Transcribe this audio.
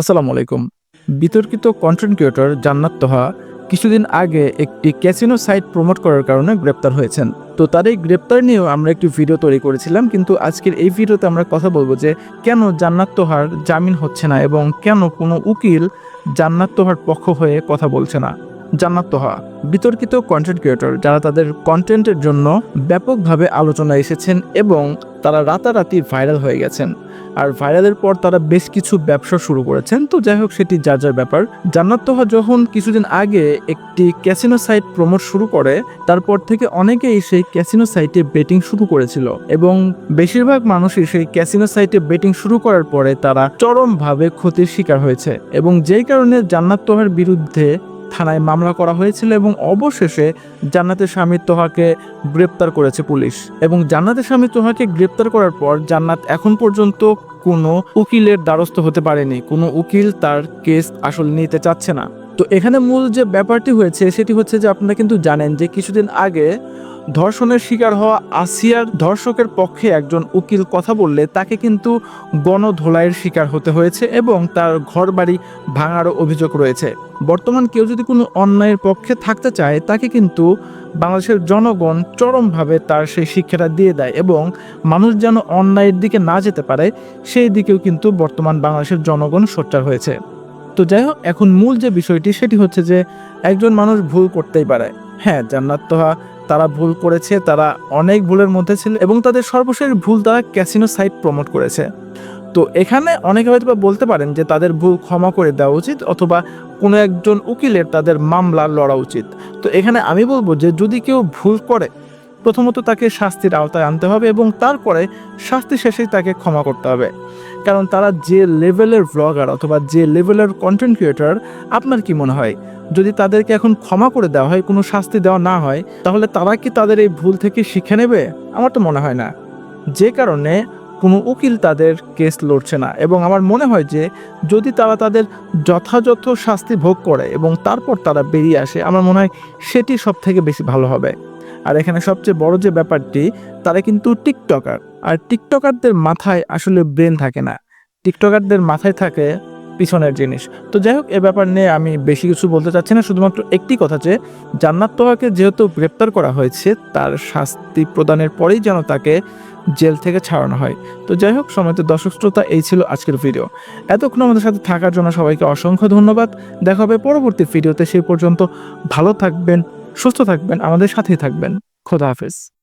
আসসালামু আলাইকুম। বিতর্কিত কন্টেন্ট ক্রিয়েটর জান্নাত তোহা কিছুদিন আগে একটি ক্যাসিনো সাইট প্রমোট করার কারণে গ্রেপ্তার হয়েছেন। তো তার এই গ্রেপ্তার নিয়েও আমরা একটি ভিডিও তৈরি করেছিলাম, কিন্তু আজকের এই ভিডিওতে আমরা কথা বলব যে কেন জান্নাত তোহার জামিন হচ্ছে না এবং কেন কোনো উকিল জান্নাত তোহার পক্ষ হয়ে কথা বলছে না। জান্নাত তোহা, বিতর্কিত কন্টেন্ট ক্রিয়েটর যারা তাদের কন্টেন্টের জন্য ব্যাপকভাবে আলোচনায় এসেছেন এবং তারা রাতারাতি ভাইরাল হয়ে গেছেন। আর ভাইরালের পর তারা বেশ কিছু ব্যবসা শুরু করেছেন। তো যাই হোক, সেটি যার যার ব্যাপার। জান্নাত যখন কিছুদিন আগে একটি ক্যাসিনো সাইট প্রমোট শুরু করে, তারপর থেকে অনেকেই সেই ক্যাসিনো সাইটে বেটিং শুরু করেছিল এবং বেশিরভাগ মানুষই সেই ক্যাসিনো সাইটে বেটিং শুরু করার পরে তারা চরমভাবে ক্ষতির শিকার হয়েছে। এবং যেই কারণে জান্নাত তোহার বিরুদ্ধে থানায় মামলা করা হয়েছিল এবং অবশেষে জান্নাতের স্বামী তোহাকে গ্রেপ্তার করেছে পুলিশ। এবং জান্নাতের স্বামী তোহাকে গ্রেপ্তার করার পর জান্নাত এখন পর্যন্ত কোনো উকিলের দ্বারস্থ হতে পারেনি। কোনো উকিল তার কেস আসলে নিতে চাচ্ছে না। তো এখানে মূল যে ব্যাপারটি হয়েছে, সেটি হচ্ছে যে আপনারা কিন্তু জানেন যে কিছুদিন আগে ধর্ষণের শিকার হওয়া আসিয়ার ধর্ষকের পক্ষে একজন উকিল কথা বললে তাকে কিন্তু গণধোলাইয়ের শিকার হতে হয়েছে এবং তার ঘর বাড়ি ভাঙারও অভিযোগ রয়েছে। বর্তমান কেউ যদি কোনো অন্যায়ের পক্ষে থাকতে চায়, তাকে কিন্তু বাংলাদেশের জনগণ চরমভাবে তার সেই শিক্ষাটা দিয়ে দেয় এবং মানুষ যেন অন্যায়ের দিকে না যেতে পারে, সেই দিকেও কিন্তু বর্তমান বাংলাদেশের জনগণ সোচ্চার হয়েছে। তো যাই হোক, এখন মূল যে বিষয়টি সেটি হচ্ছে যে একজন মানুষ ভুল করতেই পারে। হ্যাঁ জান্নাত তোহা তারা ভুল করেছে, তারা অনেক ভুলের মধ্যে ছিল এবং তাদের সর্বশেষ ভুল তারা ক্যাসিনো সাইট প্রমোট করেছে। তো এখানে অনেকে হয়তো বলতে পারেন যে তাদের ভুল ক্ষমা করে দেওয়া উচিত অথবা কোনো একজন উকিলের তাদের মামলা লড়া উচিত। তো এখানে আমি বলব যে যদি কেউ ভুল করে প্রথমত তাকে শাস্তির আওতায় আনতে হবে এবং তারপরে শাস্তি শেষেই তাকে ক্ষমা করতে হবে। কারণ তারা যে লেভেলের ব্লগার অথবা যে লেভেলের কন্টেন্ট ক্রিয়েটর আপনার কি মনে হয়? যদি তাদেরকে এখন ক্ষমা করে দেওয়া হয়, কোনো শাস্তি দেওয়া না হয়, তাহলে তারা কি তাদের এই ভুল থেকে শিখে নেবে? আমার তো মনে হয় না। যে কারণে কোনো উকিল তাদের কেস লড়ছে না এবং আমার মনে হয় যে যদি তারা তাদের যথাযথ শাস্তি ভোগ করে এবং তারপর তারা বেরিয়ে আসে, আমার মনে হয় সেটি সব থেকে বেশি ভালো হবে। আর এখানে সবচেয়ে বড় যে ব্যাপারটি, তারা কিন্তু টিকটকার। আর টিকটকারদের মাথায় আসলে ব্রেন থাকে না। টিকটকারদের মাথায় থাকে পিছনের জিনিস। তো যাই হোক, এ ব্যাপার নিয়ে আমি বেশি কিছু বলতে চাচ্ছি না, শুধুমাত্র একটি কথা যে, জান্নাত তোহাকে যেহেতু গ্রেপ্তার করা হয়েছে, তার শাস্তি প্রদানের পরেই যেন তাকে জেল থেকে ছাড়ানো হয়। তো যাই হোক সময়ত দর্শক শ্রোতা, এই ছিল আজকের ভিডিও। এতক্ষণ আমাদের সাথে থাকার জন্য সবাইকে অসংখ্য ধন্যবাদ। দেখা হবে পরবর্তী ভিডিওতে, সেই পর্যন্ত ভালো থাকবেন সুস্থ থাকবেন আমাদের সাথেই থাকবেন। খোদা হাফেজ।